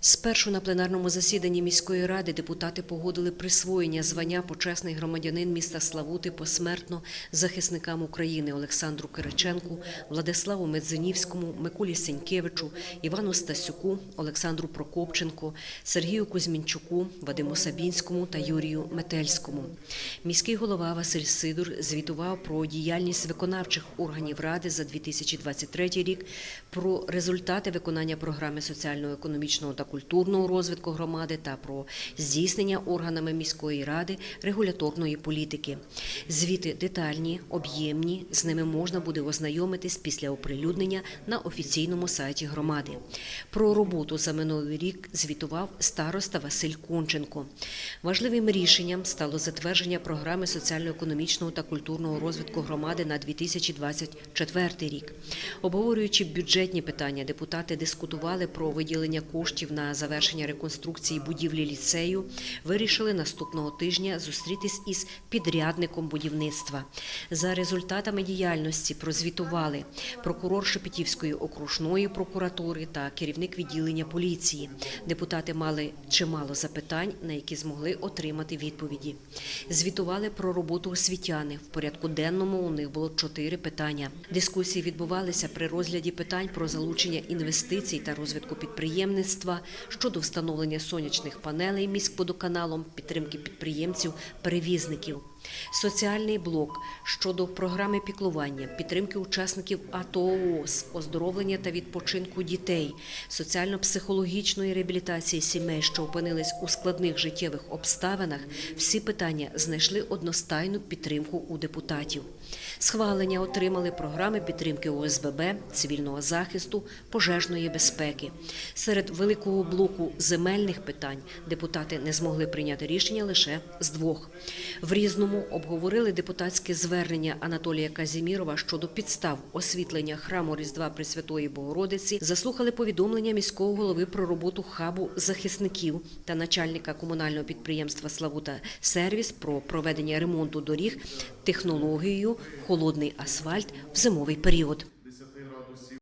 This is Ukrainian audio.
Спершу на пленарному засіданні міської ради депутати погодили присвоєння звання почесний громадянин міста Славути посмертно захисникам України Олександру Кириченку, Владиславу Медзинівському, Миколі Сенькевичу, Івану Стасюку, Олександру Прокопченку, Сергію Кузьмінчуку, Вадиму Сабінському та Юрію Метельському. Міський голова Василь Сидор звітував про діяльність виконавчих органів ради за 2023 рік, про результати виконання програми соціально-економічного та культурного розвитку громади та про здійснення органами міської ради регуляторної політики. Звіти детальні, об'ємні, з ними можна буде ознайомитись після оприлюднення на офіційному сайті громади. Про роботу за минулий рік звітував староста Василь Конченко. Важливим рішенням стало затвердження програми соціально-економічного та культурного розвитку громади на 2024 рік. Обговорюючи бюджетні питання, депутати дискутували про виділення коштів на завершення реконструкції будівлі ліцею. Вирішили наступного тижня зустрітись із підрядником будівництва. За результатами діяльності прозвітували прокурор Шепетівської окружної прокуратури та керівник відділення поліції. Депутати мали чимало запитань, на які змогли отримати відповіді. Звітували про роботу освітяни. В порядку денному у них було чотири питання. Дискусії відбувалися при розгляді питань про залучення інвестицій та розвитку підприємництва щодо встановлення сонячних панелей міськводоканалом, підтримки підприємців-перевізників. Соціальний блок щодо програми піклування, підтримки учасників АТО ООС, оздоровлення та відпочинку дітей, соціально-психологічної реабілітації сімей, що опинились у складних життєвих обставинах, всі питання знайшли одностайну підтримку у депутатів. Схвалення отримали програми підтримки ОСББ, цивільного захисту, пожежної безпеки. Серед великого блоку земельних питань депутати не змогли прийняти рішення лише з двох. В різному обговорили депутатське звернення Анатолія Казімірова щодо підстав освітлення храму Різдва Пресвятої Богородиці, заслухали повідомлення міського голови про роботу хабу захисників та начальника комунального підприємства Славута Сервіс про проведення ремонту доріг технологією холодний асфальт в зимовий період.